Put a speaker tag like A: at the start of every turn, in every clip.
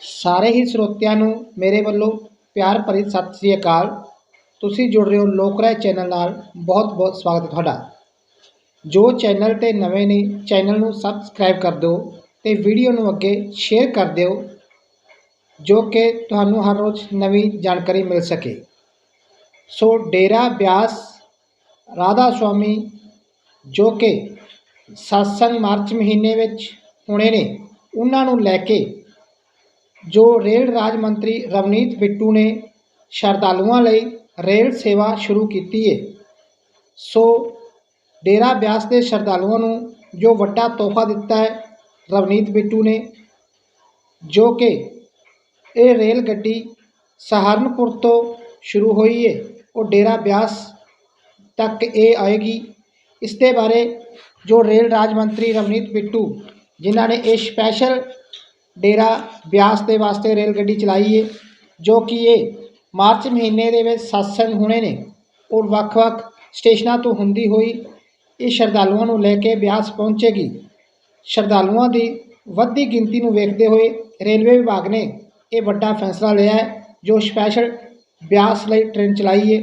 A: ਸਾਰੇ ਹੀ ਸਰੋਤਿਆਂ ਨੂੰ ਮੇਰੇ ਵੱਲੋਂ ਪਿਆਰ ਭਰੀ ਸਤਿ ਸ੍ਰੀ ਅਕਾਲ। ਤੁਸੀਂ ਜੁੜ ਰਹੇ ਹੋ ਲੋਕ ਰਾਏ ਚੈਨਲ ਨਾਲ। ਬਹੁਤ ਬਹੁਤ ਸਵਾਗਤ ਹੈ ਤੁਹਾਡਾ। ਜੋ ਚੈਨਲ ਤੇ ਨਵੇਂ ਨੇ, ਚੈਨਲ ਨੂੰ ਸਬਸਕ੍ਰਾਈਬ ਕਰ ਦਿਓ ਤੇ ਵੀਡੀਓ ਨੂੰ ਅੱਗੇ ਸ਼ੇਅਰ ਕਰ ਦਿਓ, ਜੋ ਕਿ ਤੁਹਾਨੂੰ ਹਰ ਰੋਜ਼ ਨਵੀਂ ਜਾਣਕਾਰੀ ਮਿਲ ਸਕੇ। ਸੋ ਡੇਰਾ ਬਿਆਸ ਰਾਧਾ ਸੁਆਮੀ, ਜੋ ਕਿ ਸਤਸੰਗ ਮਾਰਚ ਮਹੀਨੇ ਵਿੱਚ ਹੋਣੇ ਨੇ, ਉਹਨਾਂ ਨੂੰ ਲੈ ਕੇ ਜੋ ਰੇਲ ਰਾਜ ਮੰਤਰੀ ਰਵਨੀਤ ਬਿੱਟੂ ਨੇ ਸ਼ਰਧਾਲੂਆਂ ਲਈ ਰੇਲ ਸੇਵਾ ਸ਼ੁਰੂ ਕੀਤੀ ਹੈ ਸੋ ਡੇਰਾ ਬਿਆਸ ਦੇ ਸ਼ਰਧਾਲੂਆਂ ਨੂੰ ਜੋ ਵੱਡਾ ਤੋਹਫਾ ਦਿੱਤਾ ਹੈ ਰਵਨੀਤ ਬਿੱਟੂ ਨੇ, ਜੋ ਕਿ ਇਹ ਰੇਲ ਗੱਡੀ ਸਹਾਰਨਪੁਰ ਤੋਂ ਸ਼ੁਰੂ ਹੋਈ ਹੈ ਉਹ ਡੇਰਾ ਬਿਆਸ ਤੱਕ ਇਹ ਆਏਗੀ। ਇਸ ਦੇ ਬਾਰੇ ਜੋ ਰੇਲ ਰਾਜ ਮੰਤਰੀ ਰਵਨੀਤ ਬਿੱਟੂ, ਜਿਨ੍ਹਾਂ ਨੇ ਇਹ ਸਪੈਸ਼ਲ ਡੇਰਾ ਬਿਆਸ ਦੇ ਵਾਸਤੇ ਰੇਲ ਗੱਡੀ ਚਲਾਈ ਹੈ ਜੋ ਕਿ ਇਹ ਮਾਰਚ ਮਹੀਨੇ ਦੇ ਵਿੱਚ ਸਤਸੰਗ ਹੋਣੇ ਨੇ। ਔਰ ਵੱਖ-ਵੱਖ ਸਟੇਸ਼ਨਾਂ ਤੋਂ ਹੁੰਦੀ ਹੋਈ ਇਹ ਸ਼ਰਧਾਲੂਆਂ ਨੂੰ ਲੈ ਕੇ ਬਿਆਸ ਪਹੁੰਚੇਗੀ। ਸ਼ਰਧਾਲੂਆਂ ਦੀ ਵੱਧਦੀ ਗਿਣਤੀ ਨੂੰ ਵੇਖਦੇ ਹੋਏ ਰੇਲਵੇ ਵਿਭਾਗ ਨੇ ਇਹ ਵੱਡਾ ਫੈਸਲਾ ਲਿਆ ਹੈ, ਜੋ ਸਪੈਸ਼ਲ ਬਿਆਸ ਲਈ ਟ੍ਰੇਨ ਚਲਾਈ ਹੈ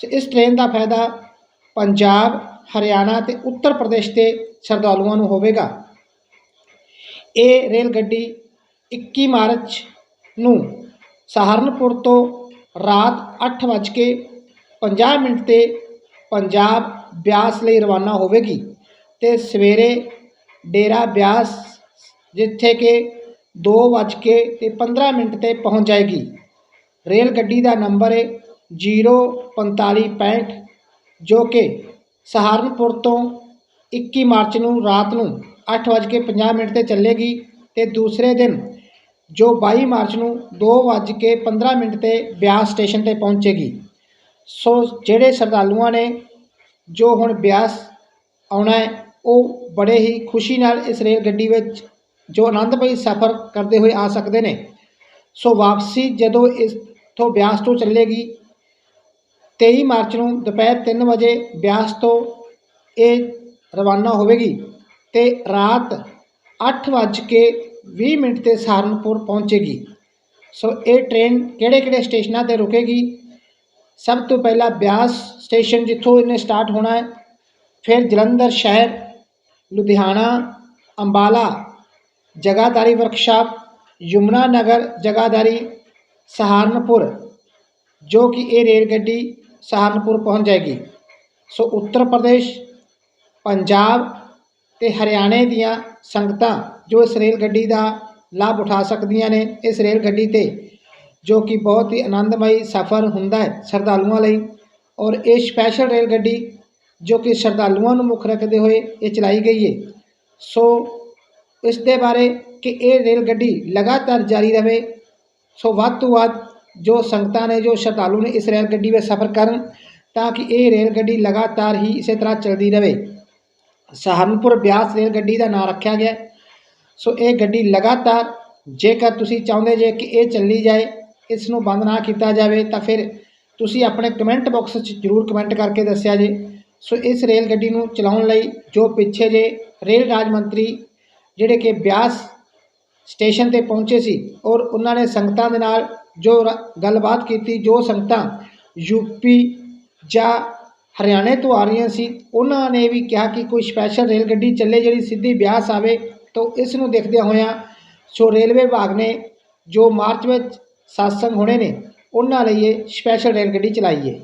A: ਸੋ ਇਸ ਟ੍ਰੇਨ ਦਾ ਫਾਇਦਾ ਪੰਜਾਬ, ਹਰਿਆਣਾ ਤੇ ਉੱਤਰ ਪ੍ਰਦੇਸ਼ ਦੇ ਸ਼ਰਧਾਲੂਆਂ ਨੂੰ ਹੋਵੇਗਾ। ਇਹ ਰੇਲ ਗੱਡੀ 21 ਮਾਰਚ ਨੂੰ ਸਹਾਰਨਪੁਰ ਤੋਂ ਰਾਤ 8:50 ਮਿੰਟ ਤੇ ਪੰਜਾਬ ਬਿਆਸ ਲਈ ਰਵਾਨਾ ਹੋਵੇਗੀ ਤੇ ਸਵੇਰੇ ਡੇਰਾ ਬਿਆਸ ਜਿੱਥੇ ਕਿ 2:15 ਮਿੰਟ ਤੇ ਪਹੁੰਚ ਜਾਏਗੀ। ਰੇਲ ਗੱਡੀ ਦਾ ਨੰਬਰ ਹੈ 04565 ਜੋ ਕਿ ਸਹਾਰਨਪੁਰ ਤੋਂ 21 ਮਾਰਚ ਨੂੰ ਰਾਤ ਨੂੰ 8:50 ਮਿੰਟ ਤੇ ਚੱਲੇਗੀ ਤੇ ਦੂਸਰੇ ਦਿਨ ਜੋ 22 ਮਾਰਚ ਨੂੰ 2:15 ਮਿੰਟ ਤੇ ਬਿਆਸ ਸਟੇਸ਼ਨ ਤੇ ਪਹੁੰਚੇਗੀ। ਸੋ ਜਿਹੜੇ ਸ਼ਰਧਾਲੂਆਂ ਨੇ ਜੋ ਹੁਣ ਬਿਆਸ ਆਉਣਾ ਹੈ, ਉਹ ਬੜੇ ਹੀ ਖੁਸ਼ੀ ਨਾਲ ਇਸ ਰੇਲ ਗੱਡੀ ਵਿੱਚ ਜੋ ਆਨੰਦਮਈ ਸਫ਼ਰ ਕਰਦੇ ਹੋਏ ਆ ਸਕਦੇ ਨੇ। ਸੋ ਵਾਪਸੀ ਜਦੋਂ ਇਸ ਤੋਂ ਬਿਆਸ ਤੋਂ ਚੱਲੇਗੀ 23 ਮਾਰਚ ਨੂੰ ਦੁਪਹਿਰ 3 ਵਜੇ ਬਿਆਸ ਤੋਂ ਇਹ ਰਵਾਨਾ ਹੋਵੇਗੀ। ਤੇ ਰਾਤ 8:20 ਮਿੰਟ ਤੇ ਸਹਾਰਨਪੁਰ ਪਹੁੰਚੇਗੀ। ਸੋ ਇਹ ਟ੍ਰੇਨ ਕਿਹੜੇ ਕਿਹੜੇ ਸਟੇਸ਼ਨਾਂ ਤੇ ਰੁਕੇਗੀ? ਸਭ ਤੋਂ ਪਹਿਲਾਂ ਬਿਆਸ ਸਟੇਸ਼ਨ ਜਿੱਥੋਂ ਇਹਨੇ ਸਟਾਰਟ ਹੋਣਾ ਹੈ, ਫਿਰ ਜਲੰਧਰ ਸ਼ਹਿਰ, ਲੁਧਿਆਣਾ, ਅੰਬਾਲਾ ਜਗਾਦਾਰੀ ਵਰਕਸ਼ਾਪ ਯਮੁਨਾ ਨਗਰ ਜਗਾਦਾਰੀ ਸਹਾਰਨਪੁਰ, ਜੋ ਕਿ ਇਹ ਰੇਲ ਗੱਡੀ ਸਹਾਰਨਪੁਰ ਪਹੁੰਚ ਜਾਏਗੀ। ਸੋ ਉੱਤਰ ਪ੍ਰਦੇਸ਼, ਪੰਜਾਬ ਤੇ ਹਰਿਆਣੇ ਦੀਆਂ ਸੰਗਤਾਂ ਜੋ ਇਸ ਰੇਲ ਗੱਡੀ ਦਾ ਲਾਭ ਉਠਾ ਸਕਦੀਆਂ ਨੇ, ਇਸ ਰੇਲ ਗੱਡੀ ਤੇ ਜੋ ਕਿ ਬਹੁਤ ਹੀ ਆਨੰਦਮਈ ਸਫ਼ਰ ਹੁੰਦਾ ਹੈ ਸ਼ਰਧਾਲੂਆਂ ਲਈ ਔਰ ਇਹ ਸਪੈਸ਼ਲ ਰੇਲ ਗੱਡੀ ਜੋ ਕਿ ਸ਼ਰਧਾਲੂਆਂ ਨੂੰ ਮੁੱਖ ਰੱਖਦੇ ਹੋਏ ਇਹ ਚਲਾਈ ਗਈ ਹੈ ਸੋ ਇਸ ਦੇ ਬਾਰੇ ਕਿ ਇਹ ਰੇਲ ਗੱਡੀ ਲਗਾਤਾਰ ਜਾਰੀ ਰਹੇ ਸੋ ਵੱਧ ਤੋਂ ਵੱਧ ਜੋ ਸੰਗਤਾਂ ਨੇ, ਜੋ ਸ਼ਰਧਾਲੂ ਨੇ ਇਸ ਰੇਲ ਗੱਡੀ ਵਿੱਚ ਸਫ਼ਰ ਕਰਨ ਤਾਂ ਕਿ ਇਹ ਰੇਲ ਗੱਡੀ ਲਗਾਤਾਰ ਹੀ ਇਸੇ ਤਰ੍ਹਾਂ ਚੱਲਦੀ ਰਹੇ ਸਹਾਰਨਪੁਰ ਬਿਆਸ ਰੇਲ ਗੱਡੀ ਦਾ ਨਾਂ ਰੱਖਿਆ ਗਿਆ। ਸੋ ਇਹ ਗੱਡੀ ਲਗਾਤਾਰ ਜੇਕਰ ਤੁਸੀਂ ਚਾਹੁੰਦੇ ਜੇ ਕਿ ਇਹ ਚੱਲੀ ਜਾਏ ਇਸ ਨੂੰ ਬੰਦ ਨਾ ਕੀਤਾ ਜਾਵੇ, ਤਾਂ ਫਿਰ ਤੁਸੀਂ ਆਪਣੇ ਕਮੈਂਟ ਬਾਕਸ 'ਚ ਜ਼ਰੂਰ ਕਮੈਂਟ ਕਰਕੇ ਦੱਸਿਆ ਜੇ। ਸੋ ਇਸ ਰੇਲ ਗੱਡੀ ਨੂੰ ਚਲਾਉਣ ਲਈ ਜੋ ਪਿੱਛੇ ਜੇ ਰੇਲ ਰਾਜ ਮੰਤਰੀ ਜਿਹੜੇ ਕਿ ਬਿਆਸ ਸਟੇਸ਼ਨ ਤੇ ਪਹੁੰਚੇ ਸੀ ਔਰ ਉਹਨਾਂ ਨੇ ਸੰਗਤਾਂ ਦੇ ਨਾਲ ਜੋ ਰ- ਗੱਲਬਾਤ ਕੀਤੀ, ਜੋ ਸੰਗਤਾਂ ਯੂਪੀ ਜਾਂ ਹਰਿਆਣੇ ਤੋਂ ਆ ਰਹੀਆਂ ਸੀ, ਉਹਨਾਂ ਨੇ ਵੀ ਕਿਹਾ ਕਿ ਕੋਈ ਸਪੈਸ਼ਲ ਰੇਲ ਗੱਡੀ ਚੱਲੇ ਜਿਹੜੀ ਸਿੱਧੀ ਬਿਆਸ ਆਵੇ, ਤਾਂ ਇਸ ਨੂੰ ਦੇਖਦਿਆਂ ਹੋਇਆਂ ਸੋ ਰੇਲਵੇ ਵਿਭਾਗ ਨੇ, ਜੋ ਮਾਰਚ ਵਿੱਚ satsang ਹੋਣੇ ਨੇ, ਉਹਨਾਂ ਲਈ ਇਹ ਸਪੈਸ਼ਲ ਰੇਲ ਗੱਡੀ ਚਲਾਈ ਹੈ